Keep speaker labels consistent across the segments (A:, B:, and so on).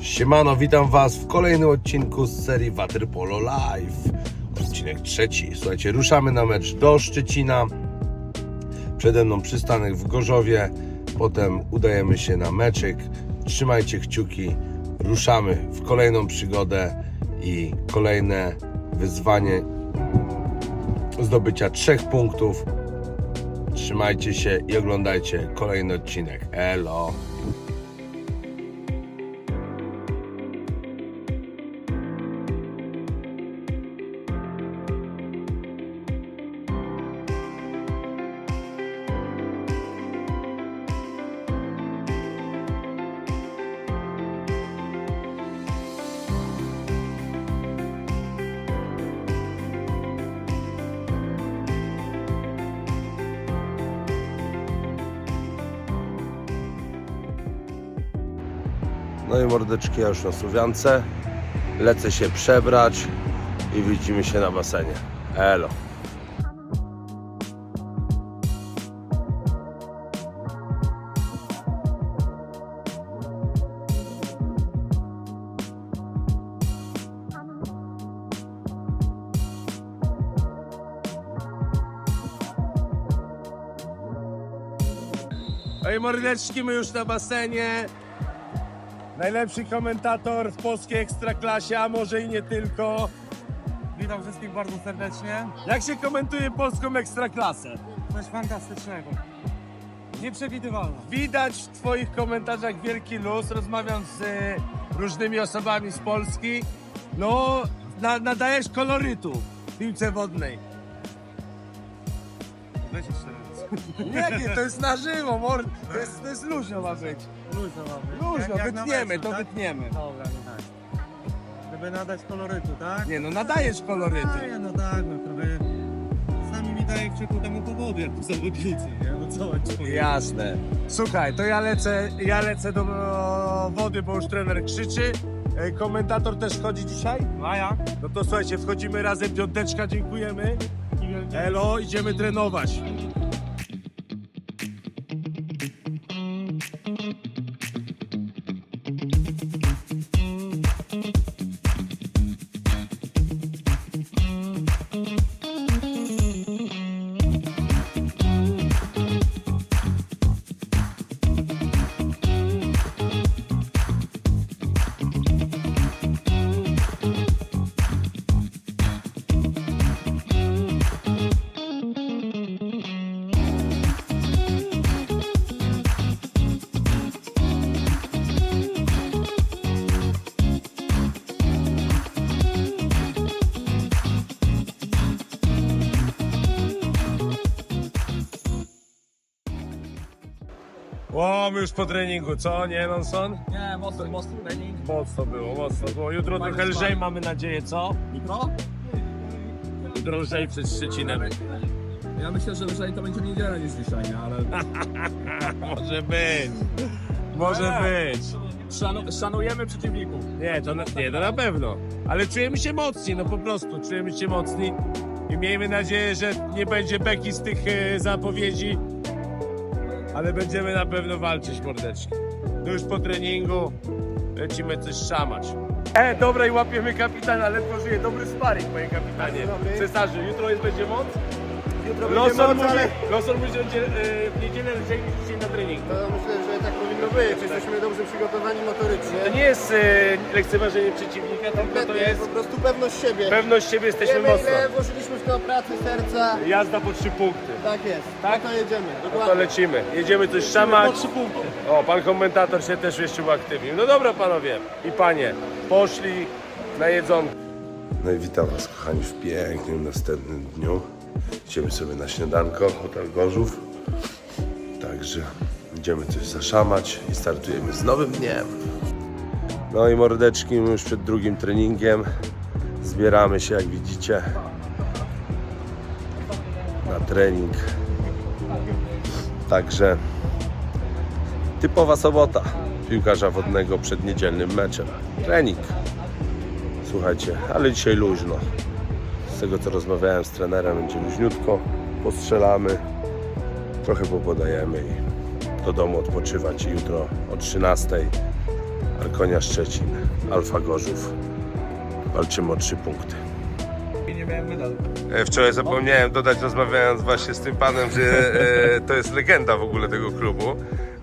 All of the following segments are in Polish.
A: Siemano, witam Was w kolejnym odcinku z serii Waterpolo Live. Odcinek trzeci. Słuchajcie, ruszamy na mecz do Szczecina. Przede mną przystanek w Gorzowie. Potem udajemy się na meczyk. Trzymajcie kciuki. Ruszamy w kolejną przygodę i kolejne wyzwanie zdobycia trzech punktów. Trzymajcie się i oglądajcie kolejny odcinek. Elo! No i mordeczki, już na Słowiance. Lecę się przebrać i widzimy się na basenie. Elo. Ej mordeczki, my już na basenie. Najlepszy komentator w polskiej ekstraklasie, a może i nie tylko.
B: Witam wszystkich bardzo serdecznie.
A: Jak się komentuje polską ekstraklasę?
B: Coś fantastycznego. Nieprzewidywalne.
A: Widać w Twoich komentarzach wielki luz. Rozmawiam z e, różnymi osobami z Polski. No, na, nadajesz kolorytu w piłce wodnej.
B: Weź jeszcze raz.
A: Nie, nie, to jest na żywo, mord. To jest, to jest luźno ma być.
B: Luźno mamy.
A: Luźno,
B: Jak- jak na
A: wytniemy,
B: meczu,
A: to
B: tak?
A: wytniemy.
B: Dobra, no tak. Żeby nadać kolorytu, tak?
A: Nie no, nadajesz koloryty.
B: A, no tak, no trochę... Sami mi daje krzyku temu powodu, jak tu zawodnicy, nie? No co powiedzieć?
A: Jasne. Słuchaj, to ja lecę, ja lecę do wody, bo już trener krzyczy. E, Komentator też chodzi dzisiaj.
B: A jak?
A: No to słuchajcie, wchodzimy razem, piąteczka, dziękujemy. Elo, idziemy trenować. O, my już po treningu, co? Nie, Nonson?
B: Nie, mocny, mocny trening.
A: Mocno było, mocno było. Jutro trochę lżej mamy nadzieję, co?
B: Jutro?
A: Jutro lżej przed Szczecinem.
C: Ja myślę, że lżej to będzie niedziela niż dzisiaj, nie? ale
A: Może być. Może być.
C: szanu, szanujemy przeciwników.
A: Nie, to na, nie, to na pewno. Ale czujemy się mocni, no po prostu. Czujemy się mocni. I miejmy nadzieję, że nie będzie beki z tych e, zapowiedzi. Ale będziemy na pewno walczyć, mordeczki. No już po treningu lecimy coś szamać. E, dobra i łapiemy kapitana, ledwo żyje. Dobry sparring, panie kapitanie. Cesarzy, jutro jest będzie moc?
D: Jutro
A: Loson
D: będzie moc,
A: mówi,
D: ale
A: Loson mówi, że będzie e, w niedzielę lżej niż dzisiaj na treningu.
D: to myślę, że tak powinno być. Jesteśmy dobrze przygotowani motorycznie.
A: To nie jest e, lekceważenie przeciwnika, tylko to
D: Kompletnie,
A: jest
D: po prostu pewność siebie.
A: pewność siebie, jesteśmy
D: Wiemy
A: mocno.
D: ile włożyliśmy w to pracy, serca.
A: Jazda po trzy punkty.
D: Tak jest.
A: Tak?
D: No to jedziemy.
A: No to
D: Dokładnie.
A: lecimy. Jedziemy coś szamać.
D: Po trzy punkty.
A: O, pan komentator się też jeszcze uaktywnił. No dobra panowie i panie, poszli na jedzonko. No i witam was kochani w pięknym następnym dniu. Idziemy sobie na śniadanko, hotel Gorzów. Także idziemy coś zaszamać i startujemy z nowym dniem. No i mordeczki, już przed drugim treningiem. Zbieramy się, jak widzicie, na trening. Także typowa sobota piłkarza wodnego przed niedzielnym meczem. Trening. Słuchajcie, ale dzisiaj luźno. Z tego co rozmawiałem z trenerem, będzie luźniutko. Postrzelamy, trochę popodajemy i do domu odpoczywać. I jutro o 13 Arkonia Szczecin, Alfa Gorzów. Walczymy o trzy punkty.
C: I nie miałem medalu.
A: E, Wczoraj zapomniałem dodać, rozmawiając właśnie z tym panem, że e, to jest legenda w ogóle tego klubu.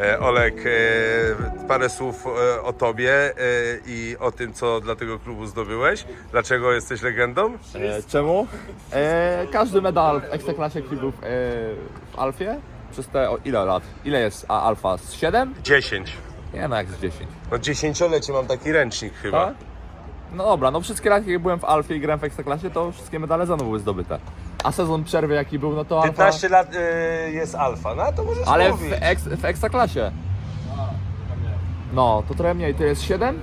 A: E, Olek, e, parę słów e, o tobie e, i o tym, co dla tego klubu zdobyłeś. Dlaczego jesteś legendą?
E: E, czemu? E, każdy medal w Ekstraklasie klubów e, w Alfie przez te o, ile lat? Ile jest a, Alfa? Z 7?
A: 10.
E: Nie no, jak z 10.
A: No dziesięciolecie mam taki ręcznik chyba.
E: Tak? No dobra, no wszystkie lata, jak byłem w Alfie i grałem w Ekstraklasie, to wszystkie medale za mną były zdobyte. A sezon przerwy jaki był, no to Alfa...
A: 15 lat e, jest alfa, no to możesz
E: Ale w,
A: mówić.
E: eks, w Ekstraklasie. No, to trochę mniej, to jest 7?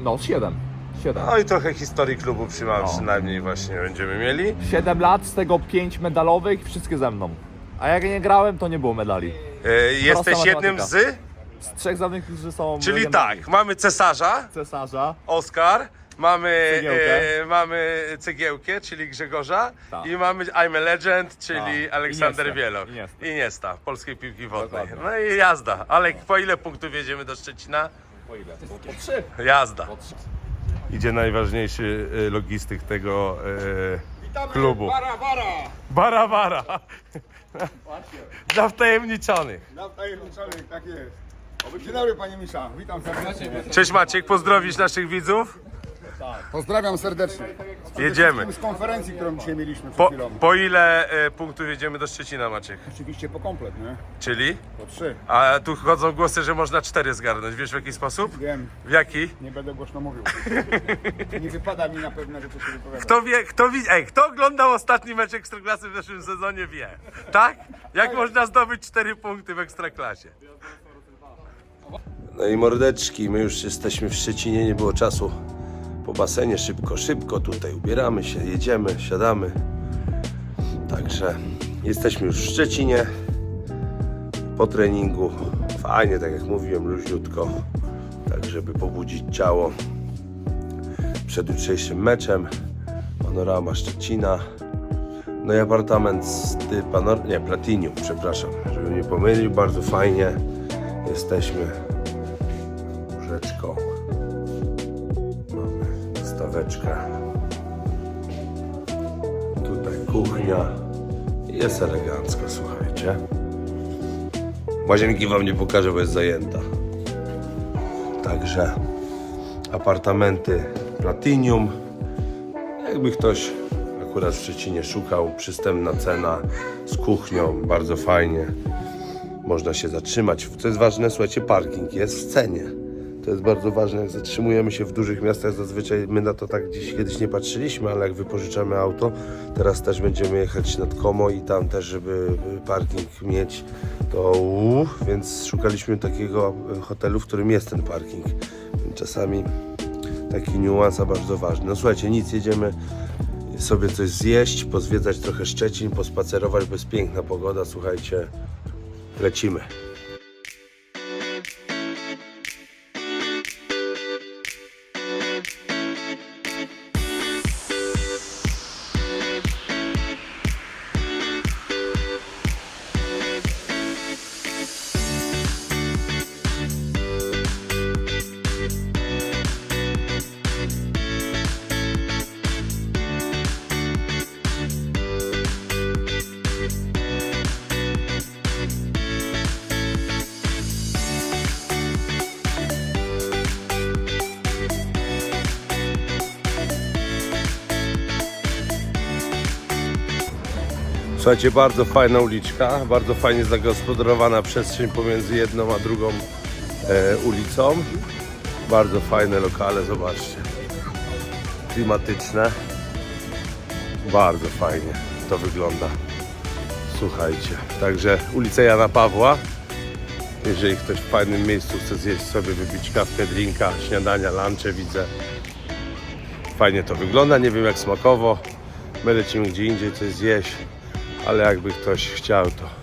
E: No, 7. 7.
A: No i trochę historii klubu
E: No.
A: przynajmniej właśnie będziemy mieli.
E: 7 lat, z tego 5 medalowych, wszystkie ze mną. A jak nie grałem, to nie było medali.
A: E, jesteś jednym z...
E: Z trzech zawodników, którzy są...
A: Czyli tak, mamy cesarza,
E: Cesarza.
A: Oskar, mamy
E: Cegiełkę.
A: e, mamy cegiełkę, czyli Grzegorza
E: Tak.
A: i mamy I'm a Legend, czyli
E: Tak.
A: Aleksander
E: Iniesta.
A: Wieloch.
E: Iniesta.
A: Iniesta, polskiej piłki wodnej.
E: Dokładnie.
A: No i jazda. Ale po ile punktów jedziemy do Szczecina?
E: Po ile? Po 3.
A: Jazda.
E: Po 3.
A: Idzie najważniejszy e, logistyk tego e, klubu. Bara, bara! Bara, bara! Dla wtajemniczonych.
D: Na tajemniczonych, tak jest. Dzień dobry panie Misza, witam serdecznie.
A: Cześć Maciek, pozdrowisz naszych widzów?
D: Pozdrawiam serdecznie.
A: Jedziemy.
D: Z konferencji, którą dzisiaj mieliśmy przed
A: Po,
D: chwilą.
A: po ile e, punktów jedziemy do Szczecina Maciek?
D: Oczywiście po komplet, nie?
A: Czyli?
D: Po trzy.
A: A tu chodzą głosy, że można cztery zgarnąć. Wiesz w jaki sposób?
D: Wiem,
A: W jaki?
D: nie będę głośno mówił. Nie wypada mi na pewne rzeczy się wypowiadać.
A: Kto wie, kto widzi, ej, kto oglądał ostatni mecz Ekstraklasy w zeszłym sezonie wie. Tak? Jak można zdobyć cztery punkty w Ekstraklasie? No i mordeczki, my już jesteśmy w Szczecinie, nie było czasu po basenie, szybko, szybko tutaj ubieramy się, jedziemy, siadamy. Także jesteśmy już w Szczecinie po treningu. Fajnie, tak jak mówiłem, luźniutko, tak żeby pobudzić ciało przed jutrzejszym meczem. Panorama Szczecina. No i apartament z panor... nie, Platinium, przepraszam, żebym nie pomylił, bardzo fajnie. Jesteśmy łóżeczką. Staweczkę. Tutaj kuchnia. Jest elegancko, słuchajcie. Łazienki wam nie pokażę, bo jest zajęta. Także apartamenty Platinium. Jakby ktoś akurat w Szczecinie szukał, przystępna cena z kuchnią, bardzo fajnie. Można się zatrzymać. Co jest ważne, słuchajcie, parking jest w cenie. To jest bardzo ważne, jak zatrzymujemy się w dużych miastach, zazwyczaj my na to tak gdzieś kiedyś nie patrzyliśmy, ale jak wypożyczamy auto, teraz też będziemy jechać nad Komo i tam też, żeby parking mieć, to uuu, więc szukaliśmy takiego hotelu, w którym jest ten parking. Czasami taki niuans, bardzo ważny. No słuchajcie, nic, jedziemy sobie coś zjeść, pozwiedzać trochę Szczecin, pospacerować, bo jest piękna pogoda, słuchajcie, lecimy. Słuchajcie, bardzo fajna uliczka, bardzo fajnie zagospodarowana przestrzeń pomiędzy jedną a drugą e, ulicą. Bardzo fajne lokale, zobaczcie. Klimatyczne. Bardzo fajnie to wygląda. Słuchajcie, także ulica Jana Pawła. Jeżeli ktoś w fajnym miejscu chce zjeść sobie, wypić kawkę, drinka, śniadania, lunche, widzę. Fajnie to wygląda, nie wiem jak smakowo. My lecimy gdzie indziej coś zjeść, ale jakby ktoś chciał to.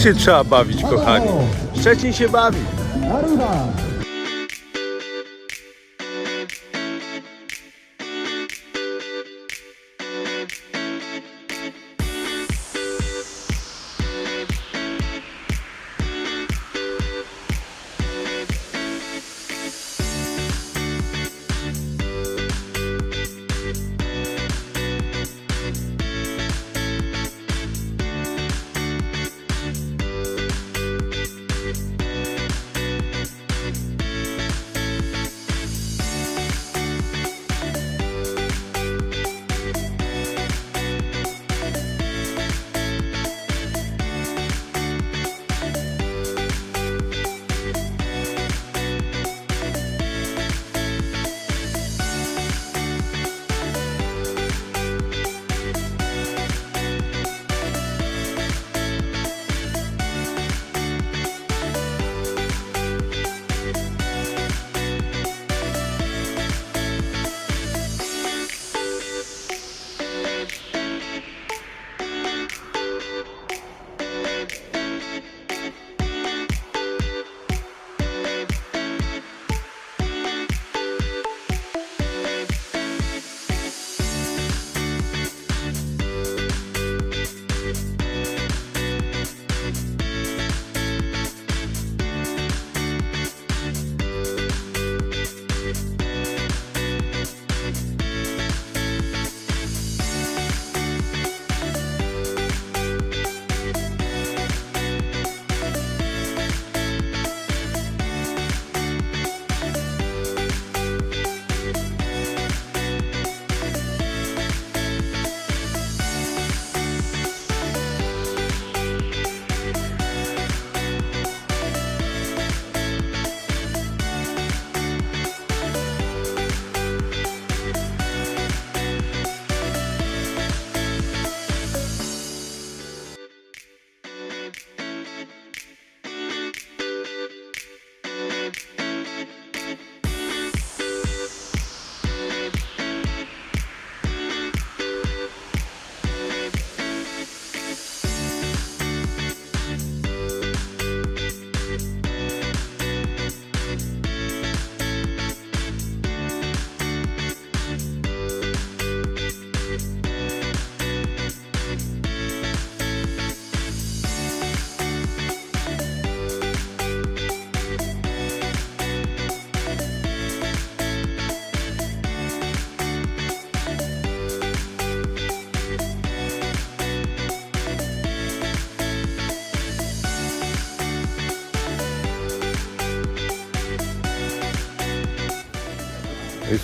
A: Się trzeba bawić, kochani. Szczecin się bawi.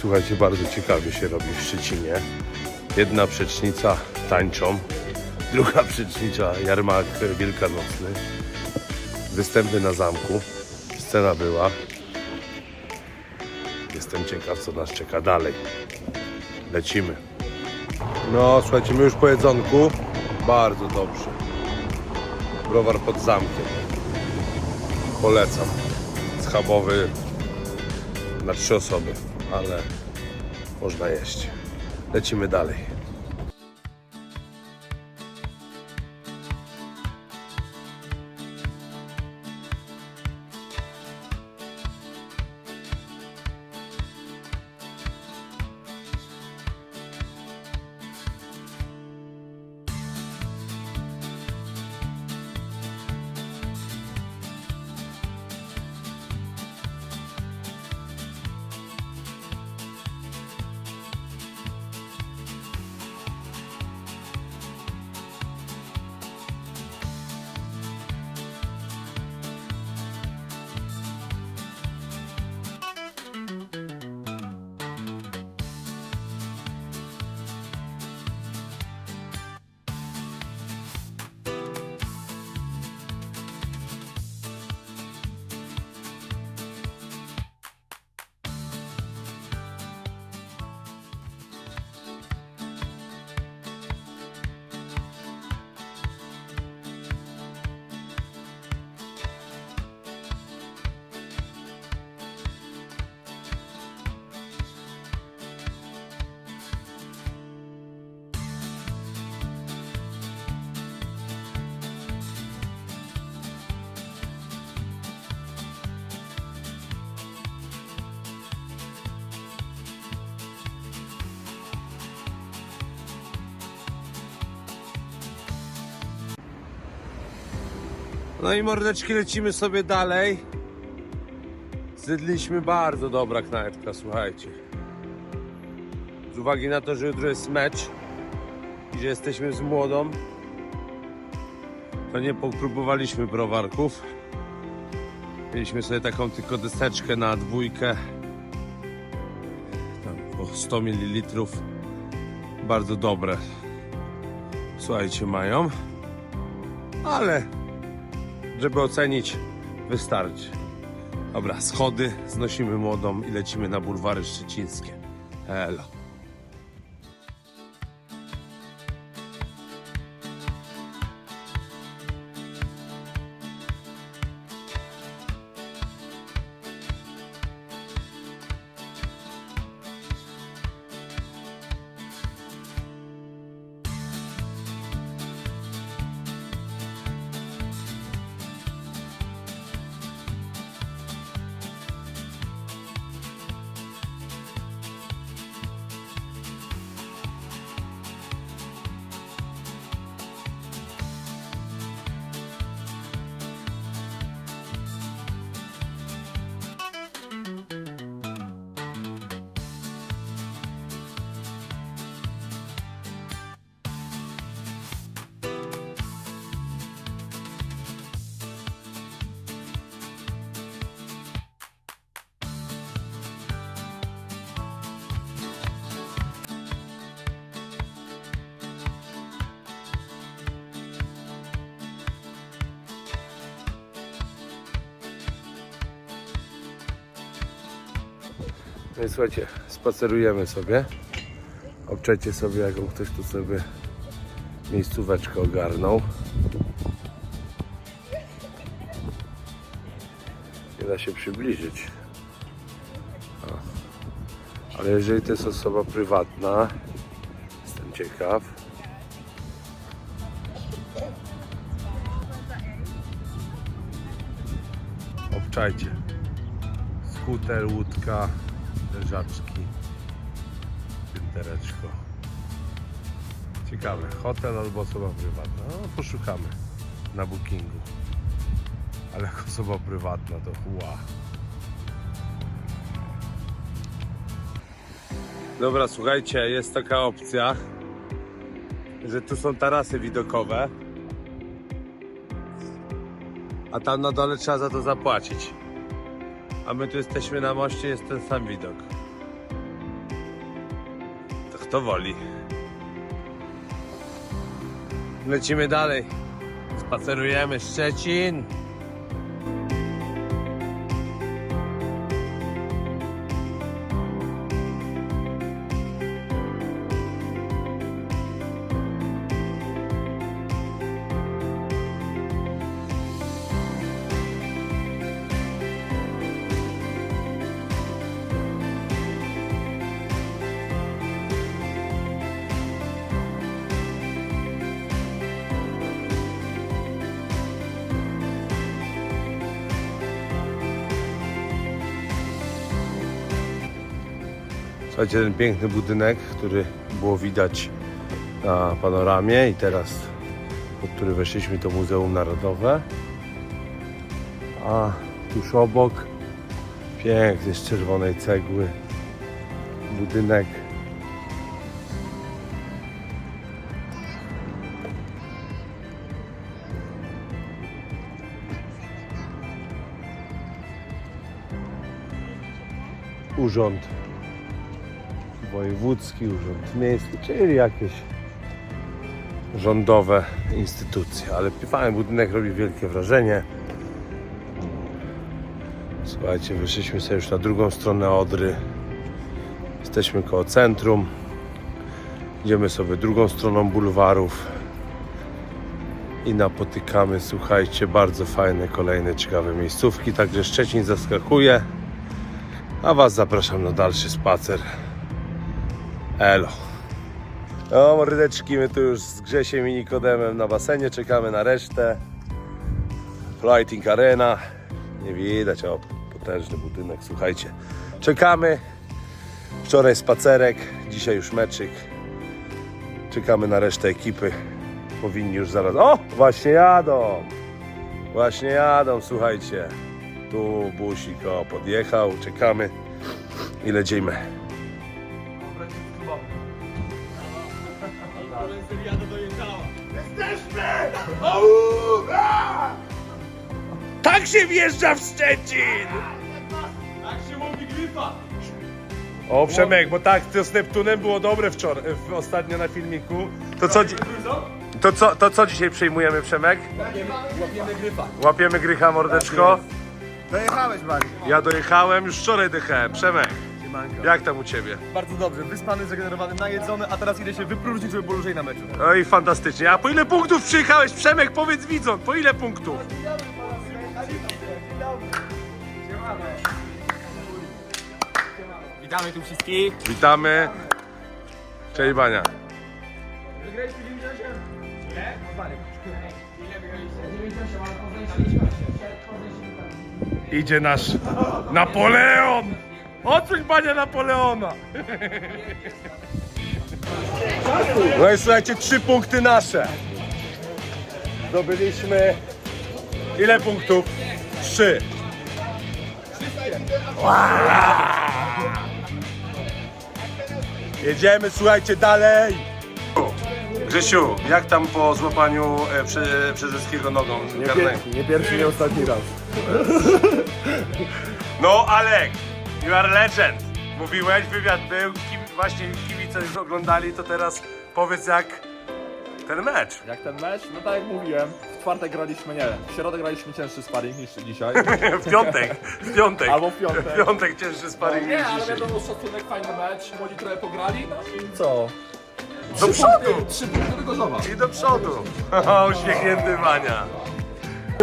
A: Słuchajcie, bardzo ciekawie się robi w Szczecinie. Jedna przecznica tańczą, druga przecznica jarmark wielkanocny, występy na zamku, scena była. Jestem ciekaw, co nas czeka dalej. Lecimy. No, słuchajcie, my już po jedzonku. Bardzo dobrze. Browar pod zamkiem. Polecam. Schabowy na trzy osoby, ale można jeść. Lecimy dalej. No i mordeczki lecimy sobie dalej. Zjedliśmy bardzo dobra knajpka, słuchajcie. Z uwagi na to, że jutro jest mecz i że jesteśmy z młodą, to nie popróbowaliśmy browarków. Mieliśmy sobie taką tylko deseczkę na dwójkę. Tam po 100 ml. Bardzo dobre. Słuchajcie, mają. Ale żeby ocenić, wystarczy. Dobra, schody, znosimy młodą i lecimy na bulwary szczecińskie. Elo. No i słuchajcie, spacerujemy sobie. Obczajcie sobie, jaką ktoś tu sobie miejscóweczkę ogarnął. Nie da się przybliżyć. O. Ale jeżeli to jest osoba prywatna, jestem ciekaw. Obczajcie. Skuter, łódka, leżaczki, pintereczko. Ciekawe, hotel albo osoba prywatna. No, poszukamy na bookingu. Ale jak osoba prywatna to ła. Dobra, słuchajcie, jest taka opcja, że tu są tarasy widokowe, a tam na dole trzeba za to zapłacić. A my tu jesteśmy na moście, jest ten sam widok. To woli. Lecimy dalej. Spacerujemy Szczecin. Słuchajcie, ten piękny budynek, który było widać na panoramie i teraz, pod który weszliśmy, to Muzeum Narodowe. A tuż obok, piękny z czerwonej cegły, budynek. Urząd wojewódzki, urząd miejski, czyli jakieś rządowe instytucje. Ale fajny budynek robi wielkie wrażenie. Słuchajcie, wyszliśmy sobie już na drugą stronę Odry. Jesteśmy koło centrum. Idziemy sobie drugą stroną bulwarów i napotykamy, słuchajcie, bardzo fajne, kolejne ciekawe miejscówki. Także Szczecin zaskakuje, a Was zapraszam na dalszy spacer. Elo. No mordeczki, my tu już z Grzesiem i Nikodemem na basenie czekamy na resztę. Flighting Arena. Nie widać, o potężny budynek, słuchajcie. Czekamy. Wczoraj spacerek, dzisiaj już meczyk. Czekamy na resztę ekipy. Powinni już zaraz. O! Właśnie jadą! Właśnie jadą, słuchajcie. Tu busik o, podjechał, czekamy i lecimy. Tak się wjeżdża w Szczecin! Tak się mówi gryfa! O Przemek, bo tak, to z Neptunem było dobre wczoraj, w, ostatnio na filmiku. To co, dzi- to co, to co dzisiaj przejmujemy Przemek?
C: Łapiemy gryfa.
A: Łapiemy grycha mordeczko.
D: Dojechałeś, Bari.
A: Ja dojechałem, już wczoraj dojechałem. Przemek, jak tam u Ciebie?
B: Bardzo dobrze, wyspany, zregenerowany, najedzony, a teraz idę się wypróżnić, żeby było lżej na meczu.
A: Oj, fantastycznie. A po ile punktów przyjechałeś? Przemek, powiedz widzom, po ile punktów?
C: Witamy tu wszystkich.
A: Witamy. Cześć Bania. Idzie nasz Napoleon! Odsuń Bania Napoleona! No i słuchajcie, trzy punkty nasze. Zdobyliśmy... Ile punktów? Trzy. Jedziemy, słuchajcie, dalej! Grzesiu, jak tam po złapaniu e, prze, Brzezeskiego nogą karnego?
D: Nie pierwszy, nie ostatni raz.
A: No, Alek, you are legend. Mówiłeś, wywiad był, kim, właśnie kibice już oglądali, to teraz powiedz jak ten mecz.
E: Jak ten mecz? No tak jak mówiłem, w czwartek graliśmy, nie w środę graliśmy cięższy sparring niż dzisiaj.
A: W piątek, w piątek.
E: Albo w piątek.
A: W piątek cięższy sparring
E: Nie,
A: niż
E: ale
A: dzisiaj.
E: wiadomo, szacunek, fajny mecz, młodzi trochę pograli, no i co?
A: Do przodu!
E: Trzy punkty do Gorzowa.
A: I do przodu. Uśmiechnięty Wania.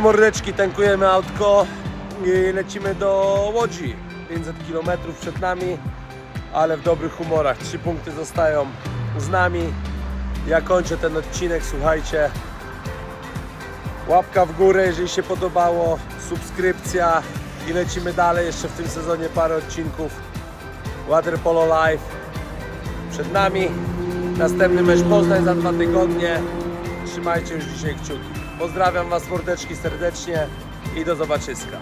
A: Mordeczki, tankujemy autko i lecimy do Łodzi. 500 km przed nami, ale w dobrych humorach. Trzy punkty zostają z nami. Ja kończę ten odcinek, słuchajcie. Łapka w górę, jeżeli się podobało, subskrypcja i lecimy dalej. Jeszcze w tym sezonie parę odcinków. Water Polo Live przed nami. Następny mecz Poznań za dwa tygodnie. Trzymajcie już dzisiaj kciuki. Pozdrawiam Was mordeczki serdecznie i do zobaczyska.